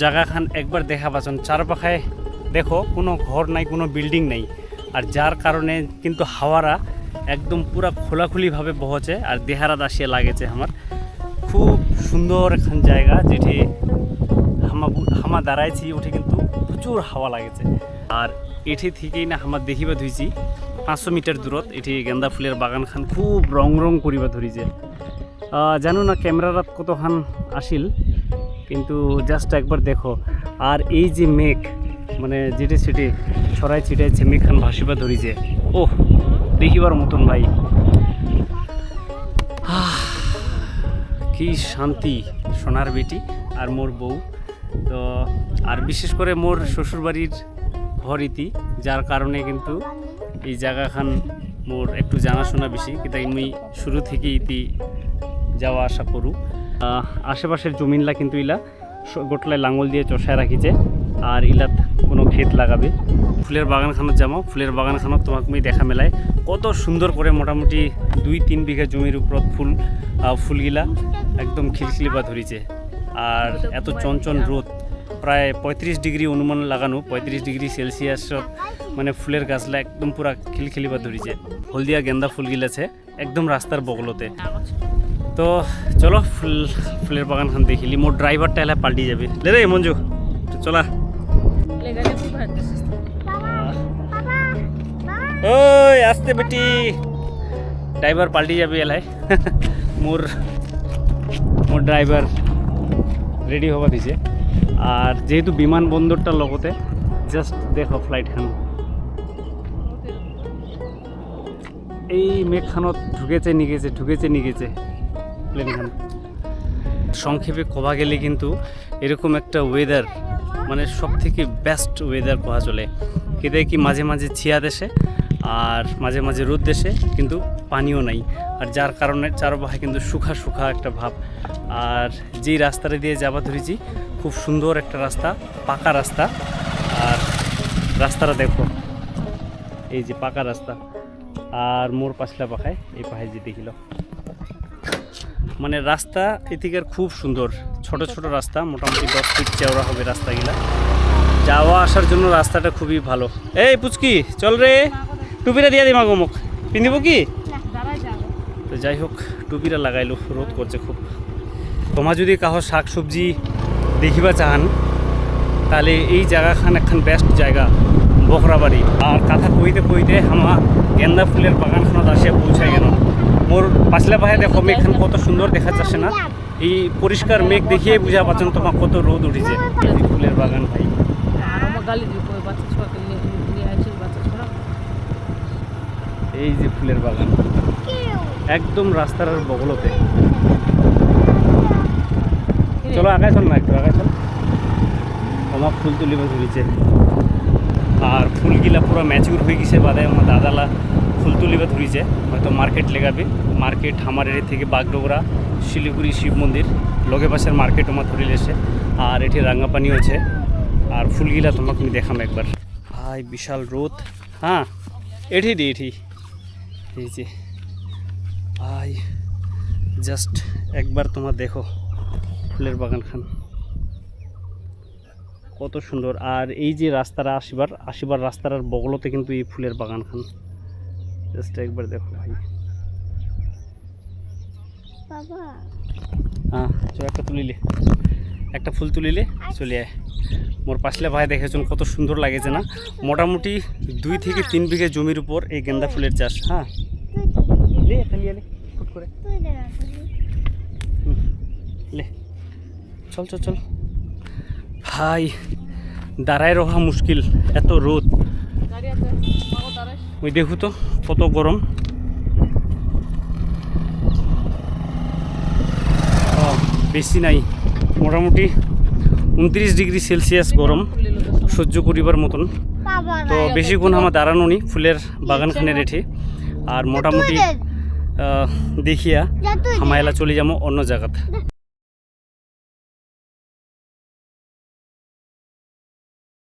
জায়গাখান একবার দেখা পাচ্ছেন। চারপাখায় দেখো, কোনো ঘর নাই, কোনো বিল্ডিং নাই। আর যার কারণে কিন্তু হাওয়ারা একদম পুরা খোলাখুলিভাবে বহছে আর দেহারাত আসিয়া লাগেছে আমার। খুব সুন্দর এখান জায়গা যেটি হামা হামা দাঁড়াইছি ওঠে কিন্তু প্রচুর হাওয়া লাগেছে। আর এটি থেকেই না আমার দেখিবা ধুইছি, পাঁচশো মিটার দূরত এটি গেন্দা ফুলের বাগান খান খুব রং রং করিবা ধরিছে। জানো না ক্যামেরারাত কতখান আসিল? কিন্তু জাস্ট একবার দেখো। আর এই যে মেঘ মানে যেটি সেটি ছড়াই ছিটাইছে মেঘ খান ভাসিবা ধরিছে ওহ, দেখিবার মতন ভাই। কি শান্তি সোনার বেটি আর মোর বউ। তো, আর বিশেষ করে মোর শ্বশুরবাড়ির ঘর ইতি যার কারণে কিন্তু এই জায়গাখান মোর একটু জানাশোনা বেশি কিন্তু আমি শুরু থেকে ইতি যাওয়া আসা করু। আশেপাশের জমিনলা কিন্তু ইলা গোটলায় লাঙ্গল দিয়ে চষায় রাখিছে, আর ইলাত কোনো ক্ষেত লাগাবে। ফুলের বাগানখানত যাব। ফুলের বাগানখানত তোমাকে আমি দেখা মেলায় কত সুন্দর করে মোটামুটি দুই তিন বিঘা জমির উপরত ফুল ফুলগিলা একদম খিলখিলিবা ধরিছে। আর এত চঞ্চন রোদ, প্রায় পঁয়ত্রিশ ডিগ্রি অনুমান লাগানো, পঁয়ত্রিশ ডিগ্রি সেলসিয়াসত মানে ফুলের গাছলা একদম পুরা খিলখিলিবা ধরিছে। হলদিয়া গেন্দা ফুলগিল আছে একদম রাস্তার বগলতে। তো চলো, ফুল, ফুলের বাগানখান দেখিলি মোর ড্রাইভারটা এলা পাল্টি যাবে। লে রে, মঞ্জু চলা। ওই, আসতে বেটি। ড্রাইভার পাল্টি যাবে এলাই মোর মোর ড্রাইভার রেডি হবা দিছে। আর যেহেতু বিমানবন্দরটার লগতে জাস্ট দেখো ফ্লাইটখান এই মেঘখানত ঢুকেছে নিগেছে ঢুকেছে নিগেছে প্লেনখান সংক্ষেপে কবা গেলে কিন্তু এরকম একটা ওয়েদার মানে সব থেকে বেস্ট ওয়েদার কোয়া চলে। কেদে কি মাঝে মাঝে ছিয়া দেশে আর মাঝে মাঝে রোদ দেশে, কিন্তু পানিও নাই। আর যার কারণে চারপাশে কিন্তু শুখা শুখা একটা ভাব। আর যেই রাস্তাটা দিয়ে যাবা ধরেছি, খুব সুন্দর একটা রাস্তা, পাকা রাস্তা। আর রাস্তাটা দেখো, এই যে পাকা রাস্তা। আর মোর পাশলা পাখায়, এই পাহায় যে দেখিল। মানে রাস্তা এদিকের খুব সুন্দর। ছোট ছোট রাস্তা মোটামুটি দশ ফিট চওড়া হবে রাস্তাগুলা। যাওয়া আসার জন্য রাস্তাটা খুবই ভালো। এই পুচকি চল রে। টুপিটা দিয়ে দিমা গোমুখ পিন্দিব কি? তো যাই হোক টুপিটা লাগাইলো রোদ করছে খুব। তোমার যদি কাহো শাক সবজি দেখিবা চাহান তাহলে এই জায়গাখান একখান বেস্ট জায়গা বকরাবাড়ি। আর কথা কইতে কইতে আমার গেন্দা ফুলের বাগানখানত আসিয়া পৌঁছাই পাছলা পাহে দেখো মেঘখান কত সুন্দর দেখা যাচ্ছে না। এই পরিষ্কার মেঘ দেখিয়ে বুঝা পাচ্ছেন তোমার কত রোদ উঠেছে। ফুলের বাগান ভাই। এই যে ফুলের বাগান। একদম রাস্তার বগলতে। চলো আগায় চল না একটু, আগায় চল। আমার ফুল তুলিব ধরেছে আর ফুলগিলা পুরো ম্যাচিউর হয়ে গেছে বাদে আমার দাদালা ফুল তুলিবা ধরিছে। হয়তো মার্কেট লেগাবে। মার্কেট আমার এর থেকে বাগডোগরা, শিলিগুড়ি, শিব মন্দির, লগে পাশের মার্কেট আমার ধরে এসে আর এটি রাঙ্গাপানি আছে আর ফুলগিলা তোমাকে আমি দেখাম একবার। ভাই বিশাল রোদ। হ্যাঁ এটি দি, এটি। এই যে। ভাই জাস্ট একবার তোমার দেখো ফুলের বাগান খান কত সুন্দর। আর এই যে রাস্তাটা আসিবার আসিবার রাস্তার বগলতে কিন্তু এই ফুলের বাগান খান জাস্ট একবার দেখো ভাই। বাবা। হ্যাঁ চল একটা তুলিলে একটা ফুল তুলিলে চলে আয়। মোর পাশলে ভাই দেখেছেন কত সুন্দর লাগেছে না? মোটামুটি দুই থেকে তিন বিঘা জমির উপর এই গেন্দা ফুলের চাষ। হ্যাঁ। চল চল চল। ভাই দাঁড়ায় রহা মুশকিল এত রোদ ওই দেখু তো কত গরম বেশি নাই। মোটামুটি উনত্রিশ ডিগ্রি সেলসিয়াস গরম সহ্য করিবার মতন। তো বেশিক্ষণ আমার দাঁড়ানো নি ফুলের বাগানখানে রেঠে আর মোটামুটি দেখিয়া হামায়লা চলে যাব অন্য জায়গাতে